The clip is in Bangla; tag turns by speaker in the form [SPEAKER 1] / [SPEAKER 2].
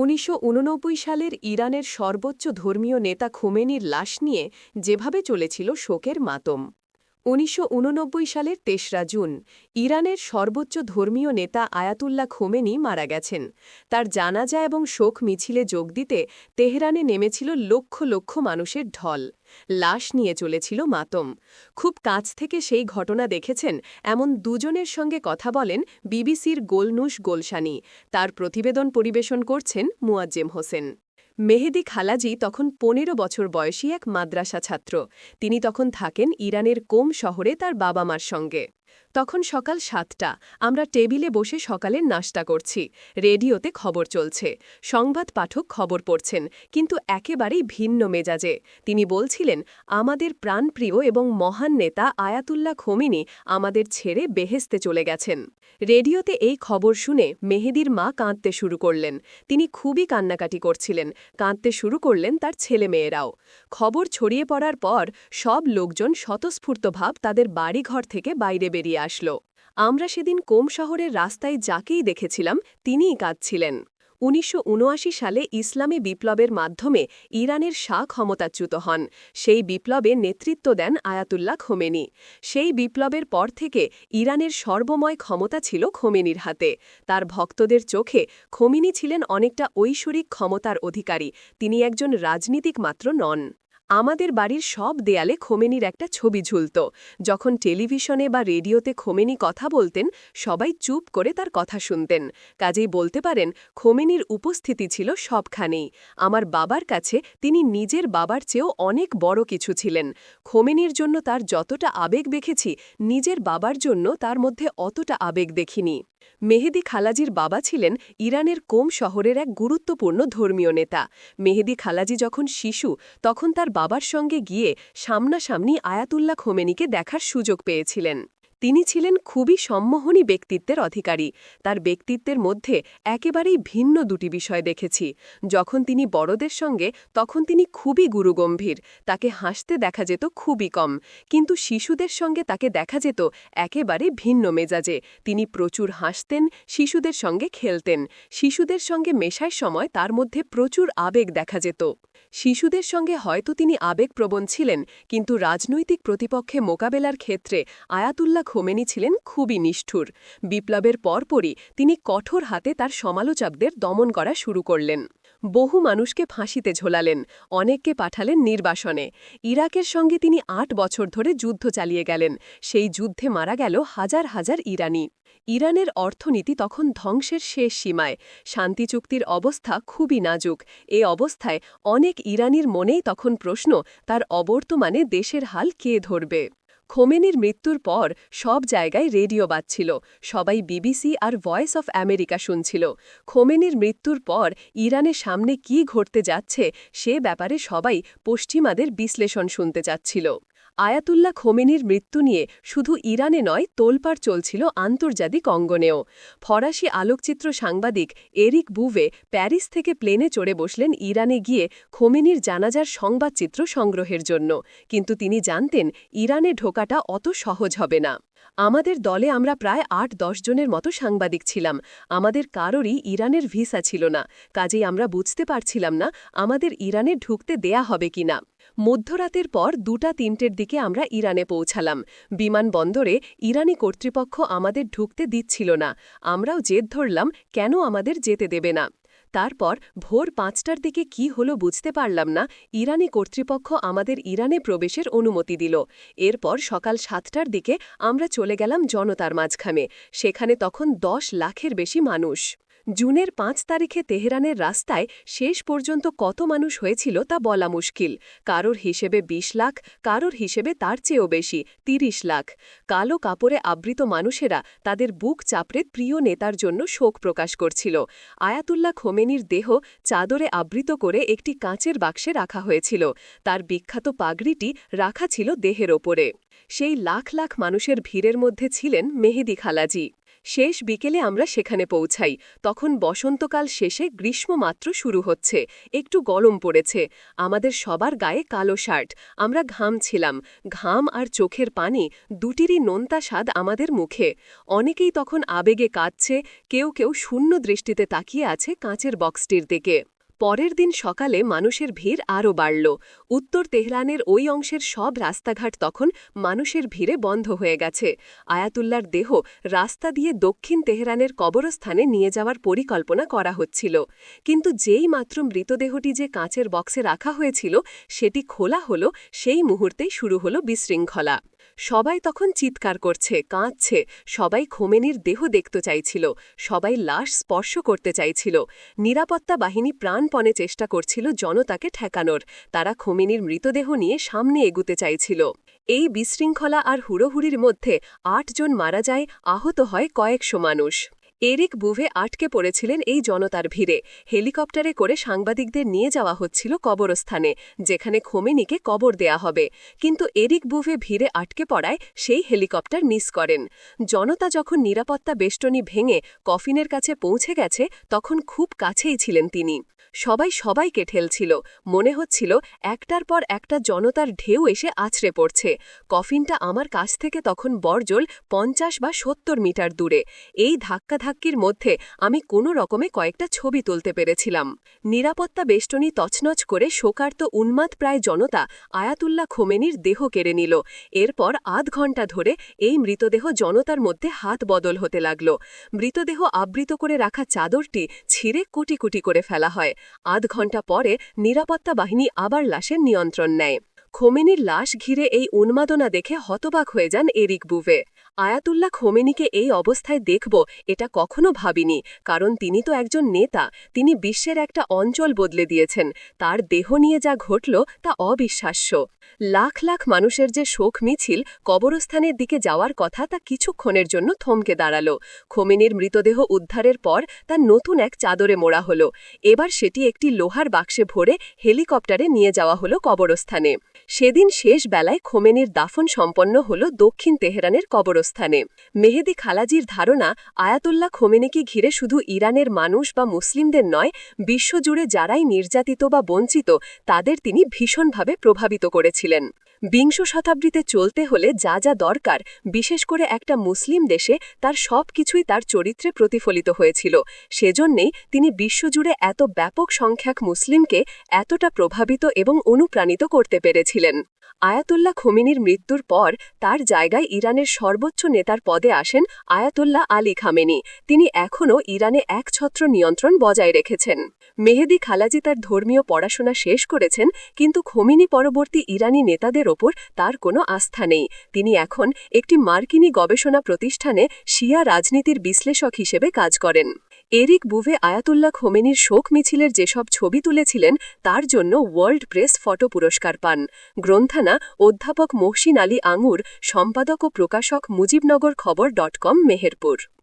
[SPEAKER 1] উনিশশো উননব্বই সালের ইরানের সর্বোচ্চ ধর্মীয় নেতা খোমেনির লাশ নিয়ে যেভাবে চলেছিল শোকের মাতম। উনিশশো উননব্বই সালের তেসরা জুন, ইরানের সর্বোচ্চ ধর্মীয় নেতা আয়াতুল্লাহ খোমেনি মারা গেছেন। তার জানাজা এবং শোক মিছিলে যোগ দিতে তেহরানে নেমেছিল লক্ষ লক্ষ মানুষের ঢল। লাশ নিয়ে চলেছিল মাতম। খুব কাছ থেকে সেই ঘটনা দেখেছেন এমন দুজনের সঙ্গে কথা বলেন বিবিসির গোলনুস গোলশানি। তার প্রতিবেদন পরিবেশন করছেন মুয়াজ্জেম হোসেন। মেহেদি খালাজি তখন পনেরো বছর বয়সী এক মাদ্রাসা ছাত্র। তিনি তখন থাকেন ইরানের কোম শহরে তার বাবা মার সঙ্গে। তখন সকাল সাতটা, আমরা টেবিলে বসে সকালের নাস্তা করছি। রেডিওতে খবর চলছে। সংবাদ পাঠক খবর পড়ছেন, কিন্তু একেবারেই ভিন্ন মেজাজে। তিনি বলছিলেন, আমাদের প্রাণপ্রিয় এবং মহান নেতা আয়াতুল্লাহ খমিনি আমাদের ছেড়ে বেহেস্তে চলে গেছেন। রেডিওতে এই খবর শুনে মেহেদির মা কাঁদতে শুরু করলেন। তিনি খুবই কান্নাকাটি করছিলেন, কাঁদতে শুরু করলেন তার ছেলেমেয়েরাও। খবর ছড়িয়ে পড়ার পর সব লোকজন স্বতঃস্ফূর্তভাব তাদের বাড়িঘর থেকে বাইরে বেরিয়ে আসলো। আমরা সেদিন কোম শহরের রাস্তায় যাকেই দেখেছিলাম, তিনিই কাঁদছিলেন। উনিশশো সালে ইসলামী বিপ্লবের মাধ্যমে ইরানের শাহ ক্ষমতাচ্যুত হন। সেই বিপ্লবে নেতৃত্ব দেন আয়াতুল্লাহ খোমেনি। সেই বিপ্লবের পর থেকে ইরানের সর্বময় ক্ষমতা ছিল খোমেনির হাতে। তার ভক্তদের চোখে খোমিনি ছিলেন অনেকটা ঐশ্বরিক ক্ষমতার অধিকারী। তিনি একজন রাজনীতিক মাত্র নন। আমাদের বাড়ির সব দেয়ালে খোমেনির একটা ছবি ঝুলত। যখন টেলিভিশনে বা রেডিওতে খোমেনি কথা বলতেন, সবাই চুপ করে তার কথা শুনতেন। কাজেই বলতে পারেন, খোমেনির উপস্থিতি ছিল সবখানেই। আমার বাবার কাছে তিনি নিজের বাবার চেয়েও অনেক বড় কিছু ছিলেন। খোমেনির জন্য তার যতটা আবেগ দেখেছি, নিজের বাবার জন্য তার মধ্যে অতটা আবেগ দেখিনি। মেহেদি খালাজির বাবা ছিলেন ইরানের কোম শহরের এক গুরুত্বপূর্ণ ধর্মীয় নেতা। মেহেদি খালাজি যখন শিশু, তখন তার বাবার সঙ্গে গিয়ে সামনাসামনি আয়াতুল্লাহ খোমেনিকে দেখার সুযোগ পেয়েছিলেন। তিনি ছিলেন খুবই সম্মোহনী ব্যক্তিত্বের অধিকারী। তার ব্যক্তিত্বের মধ্যে একেবারেই ভিন্ন দুটি বিষয় দেখেছি। যখন তিনি বড়দের সঙ্গে, তখন তিনি খুবই গুরুগম্ভীর। তাকে হাসতে দেখা যেত খুবই কম। কিন্তু শিশুদের সঙ্গে তাকে দেখা যেত একেবারে ভিন্ন মেজাজে। তিনি প্রচুর হাসতেন, শিশুদের সঙ্গে খেলতেন। শিশুদের সঙ্গে মেশার সময় তার মধ্যে প্রচুর আবেগ দেখা যেত। শিশুদের সঙ্গে হয়তো তিনি আবেগপ্রবণ ছিলেন, কিন্তু রাজনৈতিক প্রতিপক্ষে মোকাবেলার ক্ষেত্রে আয়াতুল্লাহ খোমেনি ছিলেন খুবই নিষ্ঠুর। বিপ্লবের পরপরই তিনি কঠোর হাতে তার সমালোচকদের দমন করা শুরু করলেন। বহু মানুষকে ফাঁসিতে ঝোলালেন, অনেককে পাঠালেন নির্বাসনে। ইরাকের সঙ্গে তিনি আট বছর ধরে যুদ্ধ চালিয়ে গেলেন, সেই যুদ্ধে মারা গেল হাজার হাজার ইরানি। ইরানের অর্থনীতি তখন ধ্বংসের শেষ সীমায়। শান্তি চুক্তির অবস্থা খুবই নাজুক। এ অবস্থায় অনেক ইরানির মনেই তখন প্রশ্ন, তার অবর্তমানে দেশের হাল কে ধরবে? খোমেনির মৃত্যুর পর সব জায়গায় রেডিও বাজছিল। সবাই বিবিসি আর ভয়েস অফ আমেরিকা শুনছিল। খোমেনির মৃত্যুর পর ইরানের সামনে কি ঘটতে যাচ্ছে, সে ব্যাপারে সবাই পশ্চিমাদের বিশ্লেষণ শুনতে চাচ্ছিল। আয়াতুল্লাহ খোমেনির মৃত্যু নিয়ে শুধু ইরানে নয়, তোলপাড় চলছিল আন্তর্জাতিক অঙ্গনেও। ফরাসি আলোকচিত্র সাংবাদিক এরিক বুভে প্যারিস থেকে প্লেনে চড়ে বসলেন ইরানে গিয়ে খোমেনির জানাজার সংবাদচিত্র সংগ্রহের জন্য। কিন্তু তিনি জানতেন, ইরানে ঢোকাটা অত সহজ হবে না। আমাদের দলে আমরা প্রায় আট, দশ জনের মতো সাংবাদিক ছিলাম। আমাদের কারোরই ইরানের ভিসা ছিল না। কাজেই আমরা বুঝতে পারছিলাম না, আমাদের ইরানে ঢুকতে দেয়া হবে কিনা। মধ্যরাতের পর দুটা তিনটের দিকে আমরা ইরানে পৌঁছালাম। বিমানবন্দরে ইরানি কর্তৃপক্ষ আমাদের ঢুকতে দিচ্ছিল না। আমরাও জেদ ধরলাম, কেন আমাদের যেতে দেবে না? তারপর ভোর পাঁচটার দিকে কি হলো বুঝতে পারলাম না, ইরানি কর্তৃপক্ষ আমাদের ইরানে প্রবেশের অনুমতি দিল। এরপর সকাল সাতটার দিকে আমরা চলে গেলাম জনতার মাঝখানে, সেখানে তখন দশ লাখের বেশি মানুষ। জুনের পাঁচ তারিখে তেহরানের রাস্তায় শেষ পর্যন্ত কত মানুষ হয়েছিল তা বলা মুশকিল। কারোর হিসেবে ২০ লাখ, কারোর হিসেবে তার চেয়েও বেশি ৩০ লাখ। কালো কাপড়ে আবৃত মানুষেরা তাদের বুক চাপড়ে প্রিয় নেতার জন্য শোক প্রকাশ করছিল। আয়াতুল্লাহ খোমেনির দেহ চাদরে আবৃত করে একটি কাঁচের বাক্সে রাখা হয়েছিল। তার বিখ্যাত পাগড়িটি রাখা ছিল দেহের ওপরে। সেই লাখ লাখ মানুষের ভিড়ের মধ্যে ছিলেন মেহেদি খালাজি। শেষ বিকেলে আমরা সেখানে পৌঁছাই। তখন বসন্তকাল শেষে গ্রীষ্ম মাত্র শুরু হচ্ছে। একটু গরম পড়েছে। আমাদের সবার গায়ে কালো শার্ট। আমরা ঘাম ছিলাম। ঘাম আর চোখের পানি দুটিরই নোনতা স্বাদ আমাদের মুখে। অনেকেই তখন আবেগে কাঁদছে। কেউ কেউ শূন্য দৃষ্টিতে তাকিয়ে আছে কাঁচের বক্সটির দিকে। পরের দিন সকালে মানুষের ভিড় আরও বাড়ল। উত্তর তেহরানের ওই অংশের সব রাস্তাঘাট তখন মানুষের ভিড়ে বন্ধ হয়ে গেছে। আয়াতুল্লার দেহ রাস্তা দিয়ে দক্ষিণ তেহরানের কবরস্থানে নিয়ে যাওয়ার পরিকল্পনা করা হচ্ছিল। কিন্তু যেই মাত্র মৃতদেহটি যে কাঁচের বক্সে রাখা হয়েছিল, সেটি খোলা হলো, সেই মুহূর্তেই শুরু হলো বিশৃঙ্খলা। সবাই তখন চিৎকার করছে, কাঁদছে, সবাই খোমেনির দেহ দেখতে চাইছিল, সবাই লাশ স্পর্শ করতে চাইছিল। নিরাপত্তা বাহিনী প্রাণপণে চেষ্টা করছিল জনতাকে ঠেকানোর। তারা খোমেনির মৃতদেহ নিয়ে সামনে এগুতে চাইছিল। এই বিশৃঙ্খলা আর হুড়োহুড়ির মধ্যে আটজন মারা যায়, আহত হয় কয়েকশো মানুষ। এরিক বুভে আটকে পড়েছিলেন এই জনতার ভিড়ে। হেলিকপ্টারে করে সাংবাদিকদের নিয়ে যাওয়া হচ্ছিল কবরস্থানে, যেখানে খোমেনিকে কবর দেয়া হবে। কিন্তু এরিক বুভে ভিড়ে আটকে পড়ায় সেই হেলিকপ্টার মিস করেন। জনতা যখন নিরাপত্তা বেষ্টনী ভেঙে কফিনের কাছে পৌঁছে গেছে, তখন খুব কাছেই ছিলেন তিনি। সবাই সবাইকে ঠেলছিল। মনে হচ্ছিল একটার পর একটা জনতার ঢেউ এসে আছড়ে পড়ছে। কফিনটা আমার কাছ থেকে তখন বর্জল পঞ্চাশ বা সত্তর মিটার দূরে। এই ধাক্কাধাক্কির মধ্যে আমি কোনো রকমে কয়েকটা ছবি তুলতে পেরেছিলাম। নিরাপত্তা বেষ্টনী তছনছ করে শোকার্ত উন্মাদ প্রায় জনতা আয়াতুল্লাহ খোমেনির দেহ কেড়ে নিল। এরপর আধ ঘণ্টা ধরে এই মৃতদেহ জনতার মধ্যে হাত বদল হতে লাগল। মৃতদেহ আবৃত করে রাখা চাদরটি ছিঁড়ে কুটি কুটি করে ফেলা হয়। আধ ঘণ্টা পরে নিরাপত্তা বাহিনী আবার লাশের নিয়ন্ত্রণ নেয়। খোমেনির লাশ ঘিরে এই উন্মাদনা দেখে হতবাক হয়ে যান এরিক বুভে। আয়াতুল্লাহ খোমেনিকে এই অবস্থায় দেখব, এটা কখনো ভাবিনি, কারণ তিনি তো একজন নেতা, তিনি বিশ্বের একটা অঞ্চল বদলে দিয়েছেন, তার দেহ নিয়ে যা ঘটল তা অবিশ্বাস্য। লাখ লাখ মানুষের যে শোক মিছিল কবরস্থানের দিকে যাওয়ার কথা তা কিছুক্ষণের জন্য থমকে দাঁড়াল। খোমেনির মৃতদেহ উদ্ধারের পর তা নতুন এক চাদরে মোড়া হল। এবার সেটি একটি লোহার বাক্সে ভরে হেলিকপ্টারে নিয়ে যাওয়া হলো কবরস্থানে। সেদিন শেষ বেলায় খোমেনির দাফন সম্পন্ন হল দক্ষিণ তেহরানের কবরস্থানে। মেহেদি খালাজির ধারণা, আয়াতুল্লাহ খোমেনিকে ঘিরে শুধু ইরানের মানুষ বা মুসলিমদের নয়, বিশ্বজুড়ে যারাই নির্যাতিত বা বঞ্চিত, তাদের তিনি ভীষণভাবে প্রভাবিত করেছিলেন। বিংশ শতাব্দীতে চলতে হলে যা যা দরকার, বিশেষ করে একটা মুসলিম দেশে, তার সব কিছুই তার চরিত্রে প্রতিফলিত হয়েছিল। সেজন্যেই তিনি বিশ্বজুড়ে এত ব্যাপক সংখ্যক মুসলিমকে এতটা প্রভাবিত এবং অনুপ্রাণিত করতে পেরেছিলেন। আয়াতুল্লাহ খমিনির মৃত্যুর পর তার জায়গায় ইরানের সর্বোচ্চ নেতার পদে আসেন আয়াতুল্লাহ আলী খামেনি। তিনি এখনও ইরানে একছত্র নিয়ন্ত্রণ বজায় রেখেছেন। মেহেদি খালাজি তার ধর্মীয় পড়াশোনা শেষ করেছেন, কিন্তু খমিনি পরবর্তী ইরানি নেতাদের ওপর তার কোনো আস্থা নেই। তিনি এখন একটি মার্কিনী গবেষণা প্রতিষ্ঠানে শিয়া রাজনীতির বিশ্লেষক হিসেবে কাজ করেন। এরিক বুভে আয়াতুল্লাহ খোমেনির শোক মিছিলের যেসব ছবি তুলেছিলেন, তার জন্য ওয়ার্ল্ড প্রেস ফটো পুরস্কার পান। গ্রন্থানা অধ্যাপক মহসিন আলী আঙুর, সম্পাদক ও প্রকাশক মুজিবনগর খবর ডট কম, মেহেরপুর।